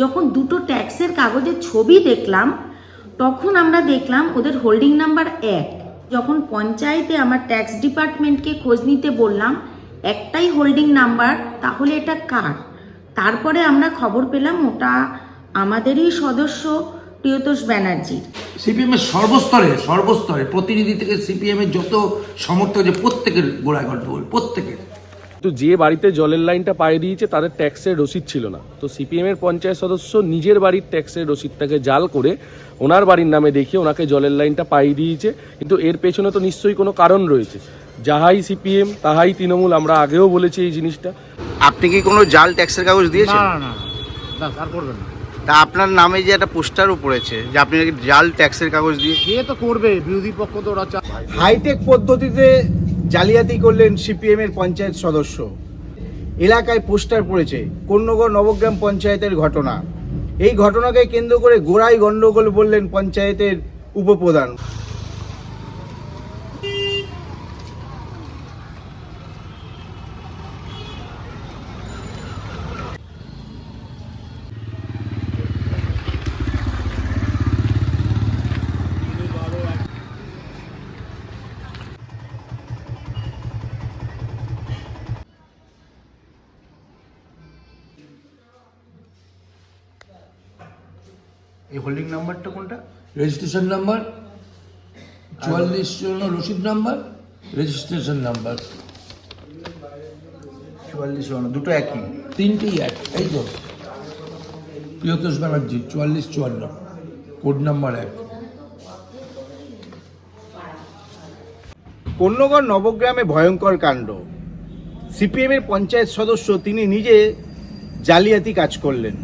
যখন দুটো ট্যাক্সের কাগজের ছবি দেখলাম, তখন আমরা দেখলাম ওদের হোল্ডিং নাম্বার এক। যখন পঞ্চায়েতে আমার ট্যাক্স ডিপার্টমেন্টকে খোঁজ নিতে বললাম, একটাই হোল্ডিং নাম্বার, তাহলে এটা কার? তারপরে আমরা খবর পেলাম ওটা আমাদেরই সদস্য প্রিয়তোষ ব্যানার্জির। সিপিএম এর সর্বস্তরে সর্বস্তরে, প্রতিনিধি থেকে সিপিএম এর যত সমর্থক যে প্রত্যেকের গোড়ায় গন্ডগোল, প্রত্যেকের। তো যে বাড়িতে জলের লাইনটা পায়ে দিয়েছে তাদের ট্যাক্সের রসিদ ছিল না। তো সিপিএম এর পঞ্চায়েত সদস্য নিজের বাড়ির ট্যাক্সের রসিদটাকে জাল করে ওনার বাড়ির নামে দেখিয়ে ওনাকে জলের লাইনটা পাইয়ে দিয়েছে। কিন্তু এর পেছনে তো নিশ্চয়ই কোনো কারণ রয়েছে। যাহাই সিপিএম তাহাই তৃণমূল আমরা আগেও বলেছি এই জিনিসটা। আপনি কি কোনো জাল ট্যাক্সের কাগজ দিয়েছেন? না না না। না আর করবেন না। তা আপনার নামে যে একটা পোস্টারও পড়েছে যে আপনি নাকি জাল ট্যাক্সের কাগজ দিয়ে সে তো করবে বিরোধী পক্ষ তো ওরা হাইটেক পদ্ধতিতে জালিয়াতি করলেন সিপিএমের পঞ্চায়েত সদস্য। এলাকায় পোস্টার পড়েছে কন্যগড় নবগ্রাম পঞ্চায়েতের ঘটনা। এই ঘটনাকে কেন্দ্র করে গোড়াই গণ্ডগোল বললেন পঞ্চায়েতের উপপ্রধান। এই হোল্ডিং নাম্বারটা কোনটা? রেজিস্ট্রেশন নাম্বার চুয়াল্লিশ জন্য রসিদ নাম্বার রেজিস্ট্রেশন নাম্বার চুয়াল্লিশ দুটো একই? তিনটেই এক এই তো। প্রিয়তোষ ব্যানার্জি চুয়াল্লিশ চুয়ান্ন কোড নাম্বার এক। কন্যগড় নবগ্রামে ভয়ঙ্কর কাণ্ড। সিপিএমের পঞ্চায়েত সদস্য তিনি নিজে জালিয়াতি কাজ করলেন।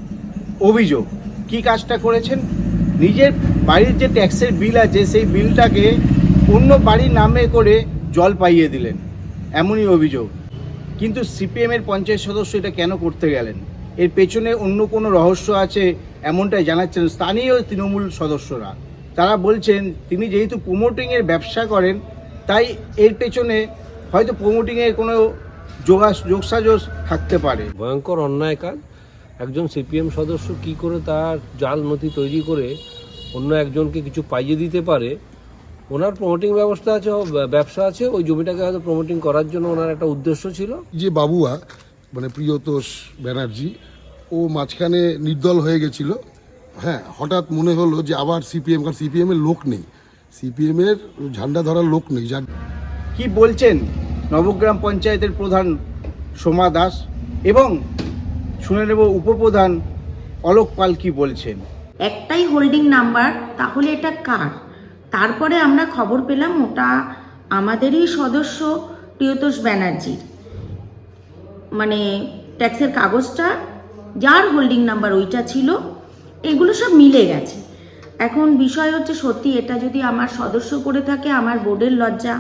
অভিযোগ কি কাজটা করেছেন? নিজের বাড়ির যে ট্যাক্সের বিল আছে, সেই বিলটাকে অন্য বাড়ির নামে করে জল পাইয়ে দিলেন। এমনই অভিযোগ। কিন্তু সিপিএম এর পঞ্চায়েত সদস্য এটা কেন করতে গেলেন? এর পেছনে অন্য কোনো রহস্য আছে এমনটাই জানাচ্ছেন স্থানীয় তৃণমূল সদস্যরা। তারা বলছেন, তিনি যেহেতু প্রমোটিংয়ের ব্যবসা করেন, তাই এর পেছনে হয়তো প্রমোটিংয়ের কোনো যোগাস যোগসাজস থাকতে পারে। ভয়ঙ্কর অন্যায় কাজ। একজন সিপিএম সদস্য কি করে তার জাল নথি তৈরি করে অন্য একজনকে কিছু পাইয়ে দিতে পারে? ওনার প্রমোটিং ব্যবস্থা আছে ও ব্যবসা আছে ওই জমিটাকে হয়তো প্রমোটিং করার জন্য ওনার একটা উদ্দেশ্য ছিল। যে বাবুয়া মানে প্রিয়তোষ ব্যানার্জি ও মাঝখানে নির্দল হয়ে গেছিল। হ্যাঁ হঠাৎ মনে হলো যে আবার সিপিএম কারণ সিপিএমের লোক নেই। সিপিএমের ঝান্ডা ধরার লোক নেই। যার কি বলছেন? নবগ্রাম পঞ্চায়েতের প্রধান সোমা দাস এবং শুনে নেব উপপ্রধান অলোক পাল কি বলছেন। একটাই হোল্ডিং নাম্বার তাহলে এটা কার? তারপরে আমরা খবর পেলাম ওটা আমাদেরই সদস্য প্রিয়তোষ ব্যানার্জির। মানে ট্যাক্সের কাগজটা, যার হোল্ডিং নাম্বার ওইটা ছিল, এগুলো সব মিলে গেছে। এখন বিষয় হচ্ছে সত্যি এটা যদি আমার সদস্য করে থাকে আমার বোর্ডের লজ্জা,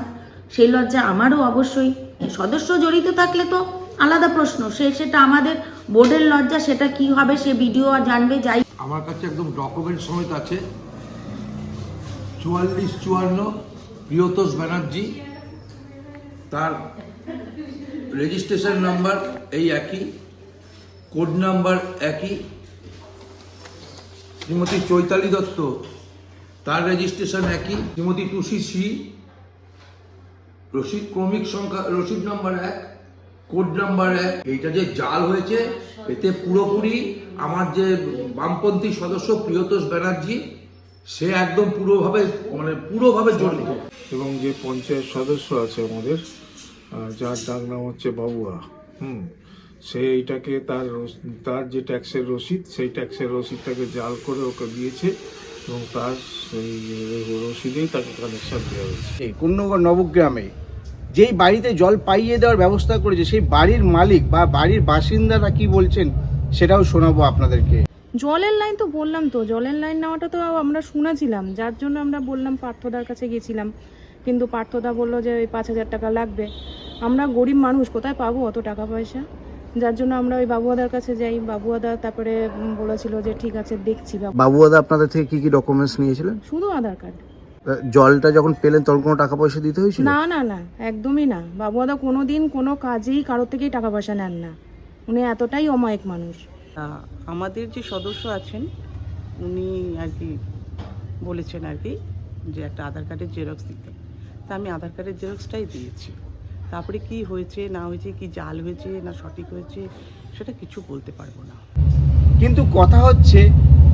সেই লজ্জা আমারও অবশ্যই। সদস্য জড়িত থাকলে তো আলাদা প্রশ্ন, সে সেটা আমাদের বোর্ডের লজ্জা, সেটা কি হবে সে ভিডিও জানবে, যাই আমার কাছে একদম ডকুমেন্ট সমেত আছে। চুয়াল্লিশ চুয়ান্ন, প্রিয়তোষ ব্যানার্জি। তার রেজিস্ট্রেশন নাম্বার এই একই কোড নাম্বার একই। শ্রীমতী চৈতালি দত্ত, তার রেজিস্ট্রেশন একই। শ্রীমতী টুসি সি, রসিদ, ক্রমিক সংখ্যা, রসিদ নাম্বার এক। কোড নাম্বার এক এইটা যে জাল হয়েছে এতে পুরোপুরি আমার যে বামপন্থী সদস্য প্রিয়তোষ ব্যানার্জি সে একদম পুরোভাবে মানে পুরোভাবে জড়িত। এবং যে পঞ্চায়েত সদস্য আছে আমাদের যার ডাক নাম হচ্ছে বাবুয়া হুম সে এইটাকে তার তার যে ট্যাক্সের রসিদ সেই ট্যাক্সের রসিদটাকে জাল করে ওকে দিয়েছে এবং তার সেই রসিদেই তাকে কানেকশন দেওয়া হয়েছে। এই কন্যগড় নবগ্রামে যেই বাড়িতে জল পাইয়ে দেওয়ার ব্যবস্থা করেছে সেই বাড়ির মালিক বা বাড়ির বাসিন্দারা কি বলছেন সেটাও শোনাবো আপনাদেরকে। জলের লাইন তো বললাম তো জলের লাইন নেওয়াটা তো আমরা শুনেছিলাম যার জন্য আমরা বললাম পার্থদার কাছে গেছিলাম কিন্তু পার্থদা বলল যে ওই পাঁচ হাজার টাকা লাগবে। আমরা গরিব মানুষ কোথায় পাবো অত টাকা পয়সা? যার জন্য আমরা ওই বাবুয়াদার কাছে যাই। বাবুয়াদা তারপরে বলেছিল যে ঠিক আছে দেখছি বাবু- বাবুদাদা আপনাদের থেকে কি কি ডকুমেন্টস নিয়েছিলেন? শুধু আধার কার্ড। জলটা যখন পেলেন তখন কোনো টাকা পয়সা দিতে হয়েছিল? না না না একদমই না। বাবুয়াদা কোনো দিন কোনো কাজেই কারোর থেকেই টাকা পয়সা নেন না। উনি এতটাই অমায়িক মানুষ। তা আমাদের যে সদস্য আছেন উনি আর কি বলেছেন আর কি যে একটা আধার কার্ডের জেরক্স দিতে। তা আমি আধার কার্ডের জেরক্সটাই দিয়েছি। তারপরে কি হয়েছে না হয়েছে কি জাল হয়েছে না সঠিক হয়েছে সেটা কিছু বলতে পারব না। কিন্তু কথা হচ্ছে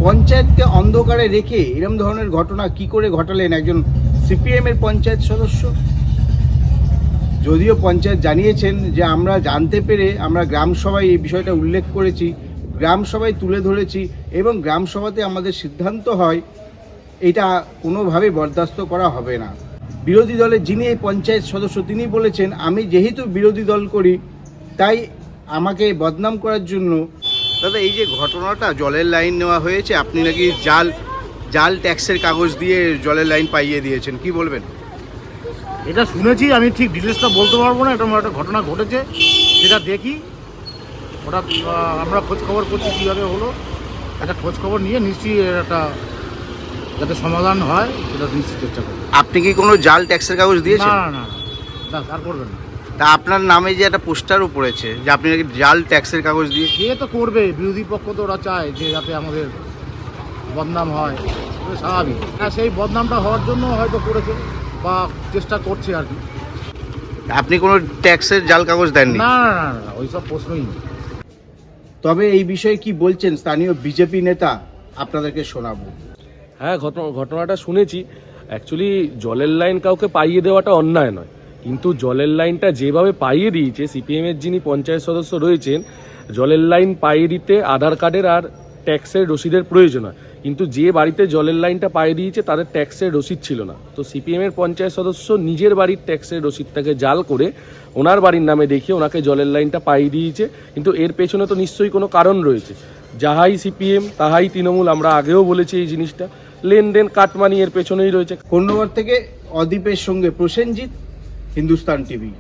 পঞ্চায়েতকে অন্ধকারে রেখে এরম ধরনের ঘটনা কি করে ঘটালেন একজন সিপিএম এর পঞ্চায়েত সদস্য? যদিও পঞ্চায়েত জানিয়েছেন যে আমরা জানতে পেরে আমরা গ্রাম সভায় এই বিষয়টা উল্লেখ করেছি, গ্রাম সভায় তুলে ধরেছি এবং গ্রাম সভাতে আমাদের সিদ্ধান্ত হয়, এটা কোনোভাবে বরদাস্ত করা হবে না। বিরোধী দলের যিনি এই পঞ্চায়েত সদস্য, তিনি বলেছেন, আমি যেহেতু বিরোধী দল করি, তাই আমাকে বদনাম করার জন্য দাদা এই যে ঘটনাটা জলের লাইন নেওয়া হয়েছে আপনি নাকি জাল জাল ট্যাক্সের কাগজ দিয়ে জলের লাইন পাইয়ে দিয়েছেন কি বলবেন এটা শুনেছি আমি ঠিক ডিটেলসটা বলতে পারব না এটা একটা ঘটনা ঘটেছে যেটা দেখি ওটা আমরা খোঁজ খবর করছি কীভাবে হলো একটা খোঁজ খবর নিয়ে নিশ্চয়ই একটা যাতে সমাধান হয় সেটা নিশ্চয়ই চেষ্টা করব আপনি কি কোনো জাল ট্যাক্সের কাগজ দিয়েছেন না না না আর করবেন না তা আপনার নামে যে একটা পোস্টারও পড়েছে যে আপনি নাকি জাল ট্যাক্সের কাগজ দিয়ে সে তো করবে বিরোধী পক্ষ তো ওরা চায় যে যাতে আমাদের বদনাম হয়। স্বাভাবিক। হ্যাঁ সেই বদনামটা হওয়ার জন্য হয়তো করেছে বা চেষ্টা করছে আর কি। আপনি কোনো ট্যাক্সের জাল কাগজ দেননি? না না না না ওইসব প্রশ্নই নেই। তবে এই বিষয়ে কি বলছেন স্থানীয় বিজেপি নেতা? আপনাদেরকে শোনাবো। হ্যাঁ ঘটনা ঘটনাটা শুনেছি। অ্যাকচুয়ালি জলের লাইন কাউকে পাইয়ে দেওয়াটা অন্যায় নয়। কিন্তু জলের লাইনটা যেভাবে পাইয়ে দিয়েছে সিপিএমের যিনি পঞ্চায়েত সদস্য রয়েছেন, জলের লাইন পাইয়ে দিতে আধার কার্ডের আর ট্যাক্সের রসিদের প্রয়োজন হয়। কিন্তু যে বাড়িতে জলের লাইনটা পাইয়ে দিয়েছে, তাদের ট্যাক্সের রসিদ ছিল না। তো সিপিএমের পঞ্চায়েত সদস্য নিজের বাড়ির ট্যাক্সের রসিদটাকে জাল করে ওনার বাড়ির নামে দেখিয়ে ওনাকে জলের লাইনটা পাইয়ে দিয়েছে। কিন্তু এর পেছনে তো নিশ্চয়ই কোনো কারণ রয়েছে। যাহাই সিপিএম, তাহাই তৃণমূল, আমরা আগেও বলেছি এই জিনিসটা। লেনদেন কাটমানি এর পেছনেই রয়েছে। কন্যগর থেকে অদীপের সঙ্গে প্রসেনজিৎ হিন্দুস্তান টিভি